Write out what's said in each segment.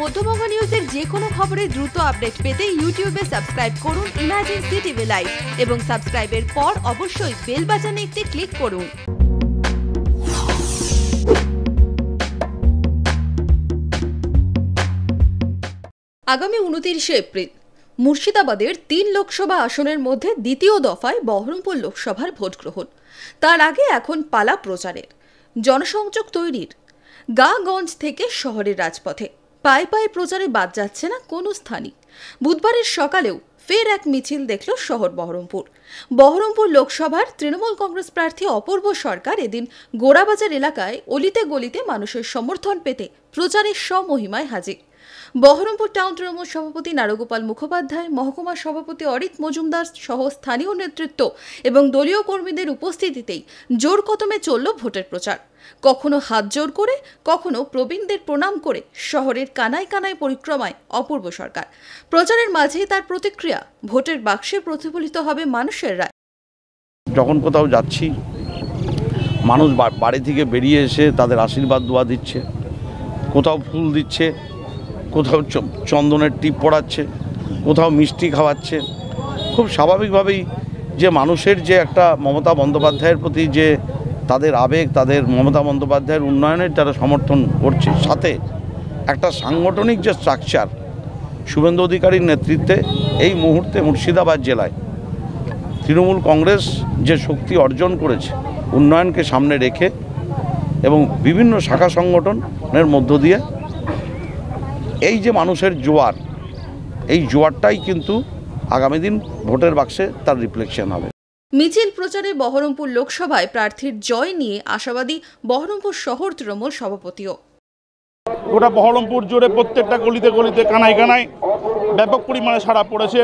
মধ্যবঙ্গ নিউজের যে কোনো খবরের দ্রুত আপডেট পেতে ইউটিউবে সাবস্ক্রাইব করুন ইমাজিন সিটিভি লাইভ এবং সাবস্ক্রাইবের পর অবশ্যই বেল বাজানে একটি ক্লিক করুন। আগামী উনতিরিশে এপ্রিল, মুর্শিদাবাদের তিন লোকসভা আসনের মধ্যে দ্বিতীয় দফায় বহরমপুর লোকসভার ভোট গ্রহণ। তার আগে এখন পালা প্রচারের, জনসংযোগ তৈরির গাঁগঞ্জ থেকে শহরের রাজপথে। পায়ে পায়ে প্রচারে বাদ যাচ্ছে না কোনো স্থানই। বুধবারের সকালেও ফের এক মিছিল দেখল শহর বহরমপুর। বহরমপুর লোকসভার তৃণমূল কংগ্রেস প্রার্থী অপূর্ব সরকার এদিন গোড়াবাজার এলাকায় অলিতে গলিতে মানুষের সমর্থন পেতে প্রচারের স্বমহিমায় হাজির। বহরমপুর টাউন তৃণমূল সভাপতি নারগোপাল মুখোপাধ্যায় মহকুমা সভাপতি অরিত মজুমদার সহ স্থানীয় নেতৃত্ব এবং দলীয় কর্মীদের উপস্থিতিতেই জোর কদমে চলল ভোটের প্রচার। কখনো হাত জোর করে, কখনো প্রবীণদের প্রণাম করে শহরের কানায় কানায় পরিক্রমায় অপূর্ব সরকার। প্রচারের মাঝেই তার প্রতিক্রিয়া, ভোটের বাক্সে প্রতিফলিত হবে মানুষের রায়। যখন কোথাও যাচ্ছি, মানুষ বাড়ি থেকে বেরিয়ে এসে তাদের আশীর্বাদ দোয়া দিচ্ছে, কোথাও ফুল দিচ্ছে কোথাও চন্দনের টিপ পড়াচ্ছে, কোথাও মিষ্টি খাওয়াচ্ছে। খুব স্বাভাবিকভাবেই যে মানুষের যে একটা মমতা বন্দ্যোপাধ্যায়ের প্রতি যে তাদের আবেগ, তাদের মমতা বন্দ্যোপাধ্যায়ের উন্নয়নের যারা সমর্থন করছে, সাথে একটা সাংগঠনিক যে স্ট্রাকচার শুভেন্দু অধিকারীর নেতৃত্বে এই মুহূর্তে মুর্শিদাবাদ জেলায় তৃণমূল কংগ্রেস যে শক্তি অর্জন করেছে, উন্নয়নকে সামনে রেখে এবং বিভিন্ন শাখা সংগঠনের মধ্য দিয়ে এই যে মানুষের জোয়ার এই জোয়ারটাই কিন্তু আগামী দিন ভোটের বাক্সে তার রিফ্লেকশন হবে। মিছিল প্রচারে বহরমপুর লোকসভায় প্রার্থীর জয় নিয়ে আশাবাদী বহরমপুর শহর তৃণমূল সভাপতিও। গোটা বহরমপুর জুড়ে প্রত্যেকটা গলিতে গলিতে কানায় কানায় ব্যাপক পরিমাণে সাড়া পড়েছে।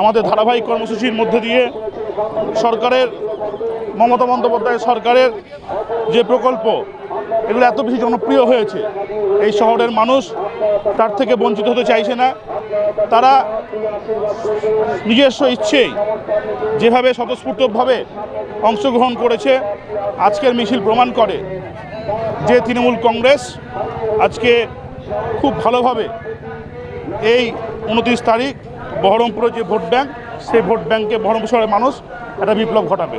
আমাদের ধারাবাহিক কর্মসূচির মধ্যে দিয়ে সরকারের মমতা বন্দ্যোপাধ্যায় সরকারের যে প্রকল্প এগুলো এত বেশি জনপ্রিয় হয়েছে। এই শহরের মানুষ তার থেকে বঞ্চিত হতে চাইছে না। তারা নিজস্ব ইচ্ছেই যেভাবে স্বতঃস্ফূর্তভাবে অংশগ্রহণ করেছে, আজকের মিছিল প্রমাণ করে যে তৃণমূল কংগ্রেস আজকে খুব ভালোভাবে এই উনত্রিশ তারিখ বহরমপুরের যে ভোট ব্যাংক, সেই ভোট ব্যাংকে বহরমপুর শহরের মানুষ একটা বিপ্লব ঘটাবে।